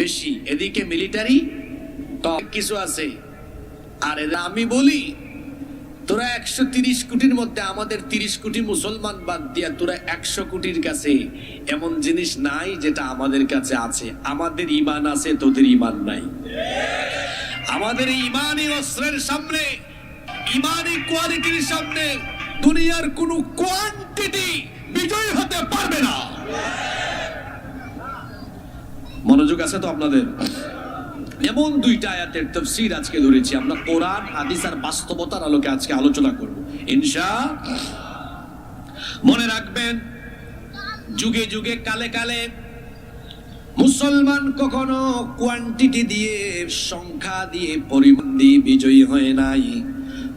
বেশি। এদিকে মিলিটারি কিছু আছে। আর আমি বলি, তোরা একশো তিরিশ কোটির মধ্যে আমাদের তিরিশ কোটি মুসলমান বাদ দিয়া তোরা একশো কোটির কাছে এমন জিনিস নাই যেটা আমাদের কাছে আছে। আমাদের ইমান আছে, তোদের ইমান নাই। আমাদের ইমানি অস্ত্রের সামনে ইমানই কোয়ালিটির সামনে দুনিয়ার কোনো কোয়ান্টিটি বিজয় হতে পারবে না। মনোযোগ আছে তো আপনাদের? এমন দুইটা আয়াতের তফসির আজকে ধরেছি। আমরা কোরআন, হাদিস আর বাস্তবতার আলোকে আজকে আলোচনা করব। ইনশা মনে রাখবেন, যুগে যুগে, কালে কালে মুসলমান কখনো কোয়ান্টিটি দিয়ে, সংখ্যা দিয়ে, পরিমাণ দিয়ে বিজয়ী হয় নাই।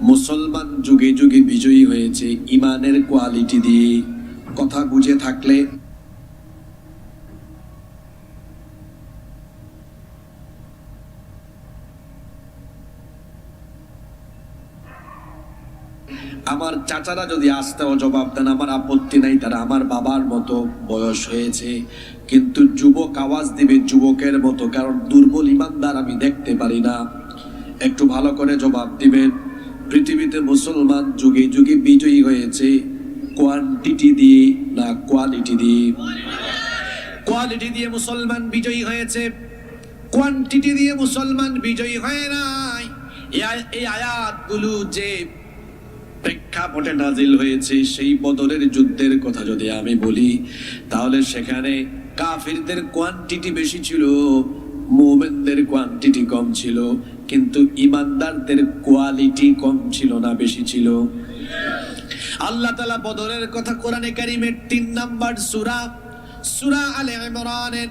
মুসলমান যুগে যুগে বিজয়ী হয়েছে ইমানের কোয়ালিটি দিয়ে। কথা বুঝে থাকলে আমার চাচারা যদি আসতেও জবাব দেন, আমার আপত্তি নাই, তারা আমার বাবার মতো বয়স হয়েছে। কিন্তু যুবক আওয়াজ দিবে যুবকের মতো, কারণ দুর্বল ইমানদার আমি দেখতে পারি না। একটু ভালো করে জবাব দিবেন। পৃথিবীতে মুসলমান যুগে যুগে বিজয়ী হয়েছে কোয়ান্টিটি দিয়ে, না কোয়ালিটি দিয়ে। কোয়ালিটি দিয়ে মুসলমান বিজয়ী হয়েছে কোয়ান্টিটি দিয়ে মুসলমান বিজয়ী হয় নাই। এই আয়- এই আয়াতগুলো যে প্রেক্ষাপটে নাজিল হয়েছে সেই বদরের যুদ্ধের কথা যদি আমি বলি, তাহলে সেখানে কাফিরদের কোয়ান্টিটি বেশি ছিল, মোমেনদের কোয়ান্টিটি কম ছিল, কিন্তু ইমানদারদের কোয়ালিটি কম ছিল না, বেশি ছিল। আল্লাহ তালা বদরের কথা কোরআনে কারিমের তিন নাম্বার সুরা সুরা আলে ইমরানের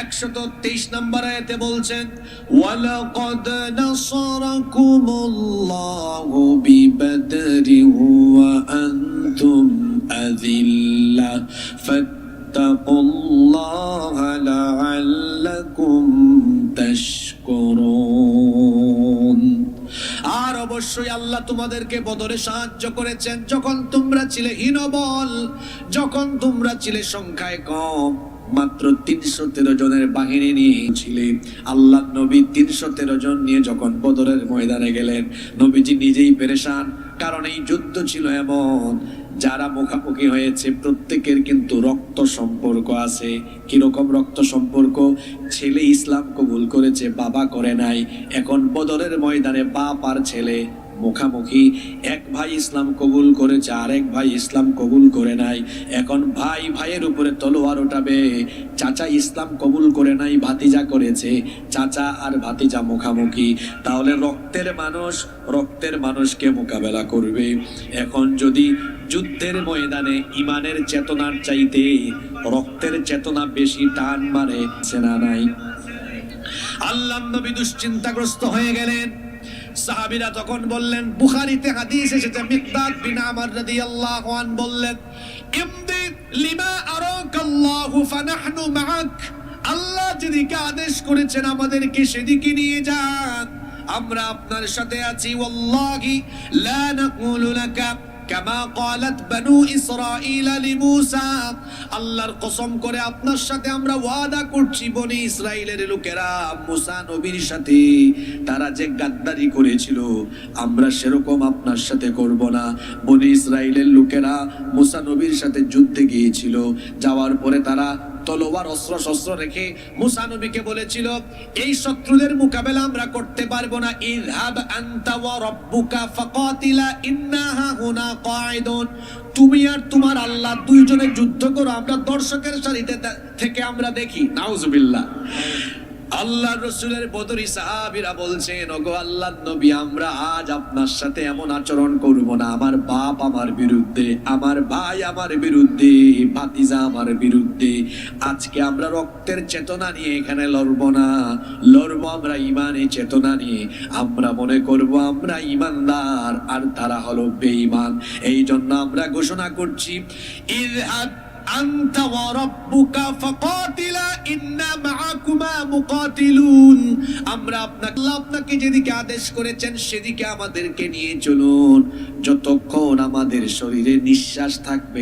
একশত তেইশ নম্বর আয়াতে বলছেন ওয়ালাকাদ নাসারাকুমুল্লাহু বিবদরিন ওয়া আনতুম আযিল্লা ফাত্তাকুল্লাহ লাআল্লাকুম অবশ্যই আল্লাহ তোমাদেরকে বদরে সাহায্য করেছেন। যখন তোমরা ছিলে হীনবল, যখন তোমরা ছিলে সংখ্যায় কম, মাত্র তিনশো তেরো জনের বাহিনী নিয়ে ছিলেন আল্লাহ নবী তিনশো তেরো জন নিয়ে যখন বদরের ময়দানে গেলেন, নবীজি নিজেই পেরেশান। কারণ এই যুদ্ধ ছিল এমন, যারা মুখামুখি হয়েছে, প্রত্যেকের কিন্তু রক্ত সম্পর্ক আছে। কীরকম রক্ত সম্পর্ক? ছেলে ইসলাম কবুল করেছে, বাবা করে নাই। এখন বদলের ময়দানে বাপ আর ছেলে মুখামুখি। এক ভাই ইসলাম কবুল করেছে, আরেক ভাই ইসলাম কবুল করে নাই। এখন ভাই ভাইয়ের উপরে তলোয়ার ওঠাবে। চাচা ইসলাম কবুল করে নাই, ভাতিজা করেছে। চাচা আর ভাতিজা মুখামুখি। তাহলে রক্তের মানুষ, রক্তের মানুষকে মোকাবেলা করবে। এখন যদি যুদ্ধের ময়দানে ইমানের চেতনার চাইতে রক্তের চেতনা বেশি টান মারে, সেনা নাই। আল্লাহ নবী দুশ্চিন্তাগ্রস্ত হয়ে গেলেন। সাহাবীরা তখন বললেন বুখারীতে হাদিস এসেছে মিকদাদ বিন আমর রাদিয়াল্লাহু আন বললেন ইমদি লিমা আরাকাল্লাহু ফানাহনু মাআক আল্লাহ যেদিকে আদেশ করেছেন আমাদেরকে সেদিকে নিয়ে যান আমরা আপনার সাথে আছি ওয়াল্লাহি লা নাকুলু লাকা কামা قالت বনু ইসরাঈল লিমূসা আল্লাহর কসম করে আপনার সাথে আমরা ওয়াদা করছি, বনি ইসরায়েলের লোকেরা, মুসা নবীর সাথে। তারা যে গাদ্দারি করেছিল, আমরা সেরকম আপনার সাথে করব না। বনি ইসরায়েলের লোকেরা মুসা নবীর সাথে যুদ্ধে গিয়েছিল, যাওয়ার পরে তারা তলোয়ার অস্ত্র শস্ত্র রেখে মুসা নবীকে বলেছিল, এই শত্রুদের মোকাবেলা আমরা করতে পারব না। ইরহাব আনতা ওয়া রাব্বুকা ফাকাতিলা ইন্নাহা হুনা কায়দুন তুমি আর তোমার আল্লাহ দুইজনে যুদ্ধ করো, আমরা দর্শকের সারিতে থেকে আমরা দেখি। নাউজুবিল্লাহ। আল্লাহ রসুলের বদরি সাহাবিরা বলছেন, ওগো আল্লাহ নবী, আমরা আজ আপনার সাথে এমন আচরণ করব না। আমার বাপ আমার বিরুদ্ধে, আমার ভাই আমার বিরুদ্ধে, ভাতিজা আমার বিরুদ্ধে। আজকে আমরা রক্তের চেতনা নিয়ে এখানে লড়ব না। লড়বো আমরা ইমানে চেতনা নিয়ে। আমরা মনে করব আমরা ইমানদার, আর তারা হলো বেঈমান। এই জন্য আমরা ঘোষণা করছি ইযহাব أنت وربك فقاتلا إنا معكما مقاتلون আমরা আপনাকে আল্লাহ আপনাকে যেদিকে আদেশ করেছেন সেদিকে আমাদেরকে নিয়ে চলুন যতক্ষণ আমাদের শরীরে নিঃশ্বাস থাকবে